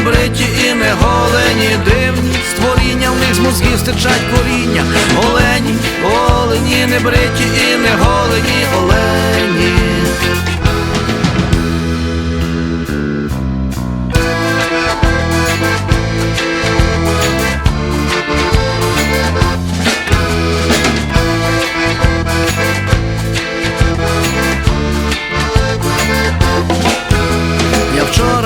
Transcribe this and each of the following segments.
бриті і не голені, дивні створіння, в них з мозгів стичать коріння. Олені, олені, не бриті і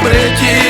lembrete